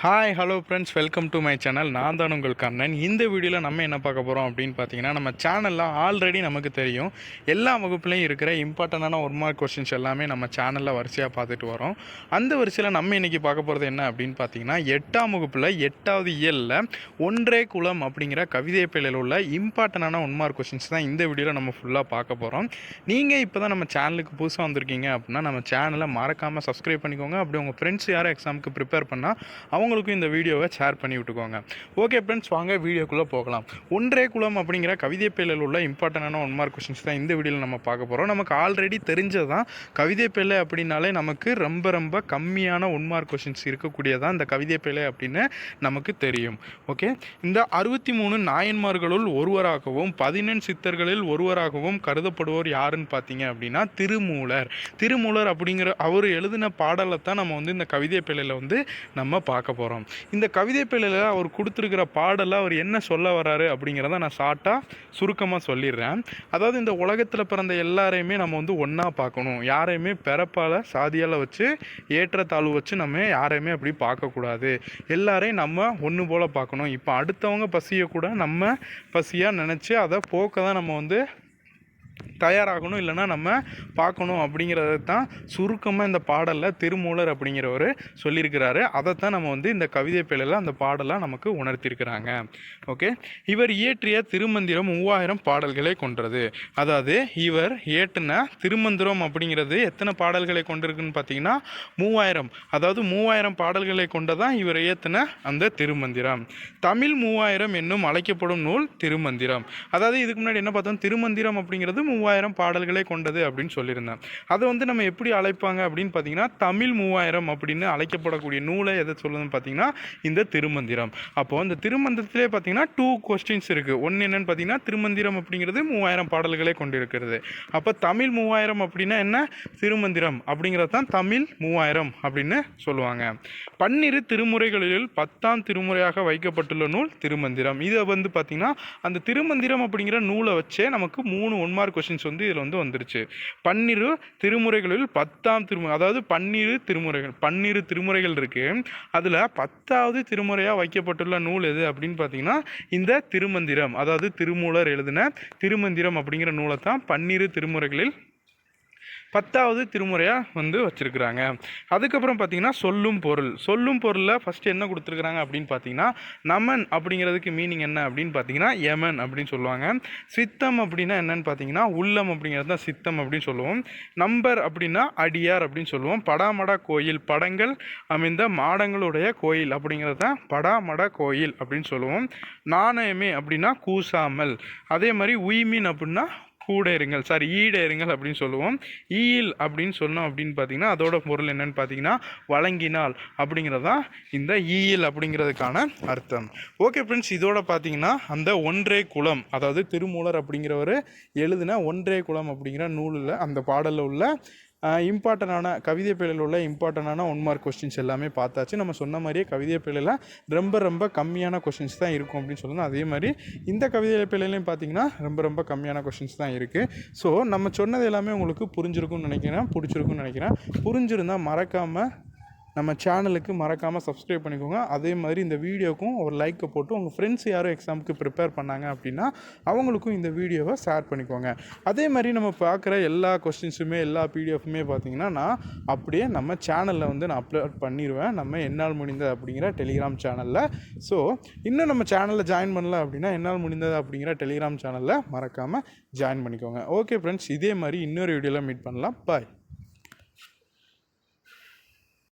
Hi hello friends welcome to my channel நான் தான் உங்கள் கண்ணன். இந்த வீடியோவில் நம்ம என்ன பார்க்க போகிறோம் அப்படின்னு பார்த்தீங்கன்னா நம்ம சேனலில் ஆல்ரெடி நமக்கு தெரியும். எல்லா வகுப்புலையும் இருக்கிற இம்பார்ட்டண்டான ஒன் மார்க் கொஸ்டின்ஸ் எல்லாமே நம்ம சேனலில் வரிசையாக பார்த்துட்டு வரோம். அந்த வரிசையில் நம்ம இன்றைக்கி பார்க்க போகிறது என்ன அப்படின்னு பார்த்தீங்கன்னா எட்டாம் வகுப்பில் எட்டாவது இயலில் ஒன்றே குலம் அப்படிங்கிற கவிதை பிள்ளையில் உள்ள இம்பார்ட்டண்டான ஒன் மார்க் கொஸ்டின்ஸ் தான் இந்த வீடியோவில் நம்ம ஃபுல்லாக பார்க்க போகிறோம் நீங்கள் இப்போ தான் நம்ம சேனலுக்கு புதுசாக வந்திருக்கீங்க அப்படின்னா நம்ம சேனலை மறக்காமல் சப்ஸ்கிரைப் பண்ணிக்கோங்க. அப்படி உங்கள் ஃப்ரெண்ட்ஸ் யாரும் எக்ஸாமுக்கு ப்ரிப்பேர் பண்ணால் அவங்களுக்கும் இந்த வீடியோவை ஷேர் பண்ணி விட்டுக்கோங்க. ஓகே ஃப்ரெண்ட்ஸ் வாங்க வீடியோக்குள்ளே போகலாம். ஒன்றே குலம் அப்படிங்கிற கவிதை பேழில் உள்ள இம்பார்ட்டண்டான ஒன் மார்க் கொஷின்ஸ் தான் இந்த வீடியோவில் நம்ம பார்க்க போகிறோம் நமக்கு ஆல்ரெடி தெரிஞ்சது தான் கவிதை பேழை அப்படின்னாலே நமக்கு ரொம்ப ரொம்ப கம்மியான ஒன் மார்க் கொஷின்ஸ் இருக்கக்கூடியதான் இந்த கவிதை பேழை அப்படின்னு நமக்கு தெரியும். ஓகே இந்த அறுபத்தி மூணு நாயன்மார்களுள் ஒருவராகவும் பதினெண் சித்தர்களில் ஒருவராகவும் கருதப்படுவோர் யாருன்னு பார்த்தீங்க அப்படின்னா திருமூலர். திருமூலர் அப்படிங்கிற அவர் எழுதின பாடலை தான் நம்ம வந்து இந்த கவிதை பிள்ளையில் வந்து நம்ம பார்க்க போகிறோம் இந்த கவிதை பிள்ளையில் அவர் கொடுத்துருக்கிற பாடலை அவர் என்ன சொல்ல வராரு அப்படிங்கிறத நான் ஷார்ட்டாக சுருக்கமாக சொல்லிடுறேன். அதாவது இந்த உலகத்தில் பிறந்த எல்லாரையுமே நம்ம வந்து ஒன்றா பார்க்கணும். யாரையுமே பிறப்பால் சாதியால் வச்சு ஏற்றத்தாழ்வு வச்சு நம்ம யாரையுமே அப்படி பார்க்கக்கூடாது. எல்லாரையும் நம்ம ஒன்று போல் பார்க்கணும். இப்போ அடுத்தவங்க பசியை கூட நம்ம பசியாக நினச்சி அதை போக்க தான் நம்ம வந்து தயாராகணும் இல்லைன்னா நம்ம பார்க்கணும் அப்படிங்கிறத தான் சுருக்கமாக இந்த பாடலில் திருமூலர் அப்படிங்கிறவர் சொல்லியிருக்கிறாரு. அதைத்தான் நம்ம வந்து இந்த கவிதை பிழையில் அந்த பாடலாக நமக்கு உணர்த்தியிருக்கிறாங்க. ஓகே? இவர் இயற்றிய திருமந்திரம் மூவாயிரம் பாடல்களை கொன்றது. அதாவது இவர் இயற்றின திருமந்திரம் அப்படிங்கிறது எத்தனை பாடல்களை கொண்டிருக்குன்னு பார்த்தீங்கன்னா மூவாயிரம். அதாவது மூவாயிரம் பாடல்களை கொண்டதான் இவர் இயற்றின அந்த திருமந்திரம். தமிழ் மூவாயிரம் என்னும் அழைக்கப்படும் நூல் திருமந்திரம். அதாவது இதுக்கு முன்னாடி என்ன பார்த்தோம்? திருமந்திரம் அப்படிங்கிறது மூவாயிரம் மூவாயிரம் பாடல்களை கொண்டது அப்படின்னு சொல்லியிருந்தேன். அதை வந்து நம்ம எப்படி அழைப்பாங்க அப்படின்னு பார்த்தீங்கன்னா தமிழ் மூவாயிரம் அப்படின்னு அழைக்கப்படக்கூடிய நூலை எதை சொல்லுதுன்னு பார்த்தீங்கன்னா இந்த திருமந்திரம். அப்போது இந்த திருமந்திரத்திலே பார்த்தீங்கன்னா டூ கொஸ்டின்ஸ் இருக்குது ஒன்று என்னென்னு பார்த்தீங்கன்னா திருமந்திரம் அப்படிங்கிறது மூவாயிரம் பாடல்களை கொண்டிருக்கிறது. அப்போ தமிழ் மூவாயிரம் அப்படின்னா என்ன? திருமந்திரம் அப்படிங்கிறது தான் தமிழ் மூவாயிரம் அப்படின்னு சொல்லுவாங்க. பன்னிரு திருமுறைகளில் பத்தாம் திருமுறையாக வைக்கப்பட்டுள்ள நூல் திருமந்திரம். இதை வந்து பார்த்திங்கன்னா அந்த திருமந்திரம் அப்படிங்கிற நூலை வச்சே நமக்கு மூணு ஒன்மார்க் கொஷின்ஸ் வந்து இதில் வந்து வந்துருச்சு. பன்னிரு திருமுறைகளில் பத்தாம் திருமுறை அதாவது பன்னிரு திருமுறைகள் பன்னிரு திருமுறைகள் இருக்குது அதில் பத்தாவது திருமுறையாக வைக்கப்பட்டுள்ள நூல் எது அப்படின்னு பார்த்தீங்கன்னா இந்த திருமந்திரம் அதாவது திருமூலர் எழுதின திருமந்திரம் அப்படிங்கிற நூலை தான் பன்னிரு திருமுறைகளில் பத்தாவது திருமுறையாக வந்து வச்சுருக்குறாங்க. அதுக்கப்புறம் பார்த்தீங்கன்னா சொல்லும் பொருள். சொல்லும் பொருளில் ஃபஸ்ட்டு என்ன கொடுத்துருக்குறாங்க அப்படின்னு பார்த்தீங்கன்னா நமன் அப்படிங்கிறதுக்கு மீனிங் என்ன அப்படின்னு பார்த்தீங்கன்னா யமன் அப்படின்னு சொல்லுவாங்க. சித்தம் அப்படின்னா என்னன்னு பார்த்தீங்கன்னா உள்ளம் அப்படிங்கிறது தான் சித்தம் அப்படின்னு சொல்லுவோம். நம்பர் அப்படின்னா அடியார் அப்படின்னு சொல்லுவோம். படாமடா கோயில் படங்கள் அமைந்த மாடங்களுடைய கோயில் அப்படிங்கிறது தான் படாமட கோயில் அப்படின்னு சொல்லுவோம். நாணயமே அப்படின்னா கூசாமல். அதே மாதிரி உய்மீன் அப்படின்னா கூடேருங்கள் சாரி ஈடேருங்கள் அப்படின்னு சொல்லுவோம். ஈல் அப்படின்னு சொன்னோம் அப்படின்னு பார்த்தீங்கன்னா அதோட பொருள் என்னன்னு பார்த்தீங்கன்னா வழங்கினால் அப்படிங்கிறதான் இந்த ஈயில் அப்படிங்கிறதுக்கான அர்த்தம். ஓகே ஃப்ரெண்ட்ஸ் இதோட பார்த்தீங்கன்னா அந்த ஒன்றே குலம் அதாவது திருமூலர் அப்படிங்கிறவர் எழுதின ஒன்றே குலம் அப்படிங்கிற நூலில் அந்த பாடலில் உள்ள இம்பார்ட்டண்டான கவிதை பிழையில் உள்ள இம்பார்ட்டண்டான ஒன் மார்க் கொஸ்டின்ஸ் எல்லாமே பார்த்தாச்சு. நம்ம சொன்ன மாதிரியே கவிதை பிழையில் ரொம்ப ரொம்ப கம்மியான கொஸ்டின்ஸ் தான் இருக்கும் அப்படின்னு சொல்லணும். அதே மாதிரி இந்த கவிதை பிழையிலையும் பார்த்தீங்கன்னா ரொம்ப ரொம்ப கம்மியான கொஸ்டின்ஸ் தான் இருக்குது ஸோ நம்ம சொன்னது எல்லாமே உங்களுக்கு புரிஞ்சிருக்கும்னு நினைக்கிறேன் பிடிச்சிருக்குன்னு நினைக்கிறேன். புரிஞ்சிருந்தால் மறக்காமல் நம்ம சேனலுக்கு மறக்காமல் சப்ஸ்கிரைப் பண்ணிக்கோங்க. அதே மாதிரி இந்த வீடியோக்கும் ஒரு லைக்கை போட்டு உங்கள் ஃப்ரெண்ட்ஸ் யாரும் எக்ஸாமுக்கு ப்ரிப்பேர் பண்ணாங்க அப்படின்னா அவங்களுக்கும் இந்த வீடியோவை ஷேர் பண்ணிக்கோங்க. அதே மாதிரி நம்ம பார்க்குற எல்லா கொஸ்டின்ஸுமே எல்லா பிடிஎஃப்புமே பார்த்தீங்கன்னா நான் அப்படியே நம்ம சேனலில் வந்து நான் அப்லோட் பண்ணிடுவேன் நம்ம என்னால் முடிந்தது அப்படிங்கிற டெலிகிராம் சேனலில் ஸோ இன்னும் நம்ம சேனலில் ஜாயின் பண்ணல அப்படின்னா என்னால் முடிந்தது அப்படிங்கிற டெலிகிராம் சேனலில் மறக்காமல் ஜாயின் பண்ணிக்கோங்க. ஓகே ஃப்ரெண்ட்ஸ் இதே மாதிரி இன்னொரு வீடியோவில் மீட் பண்ணலாம். பாய்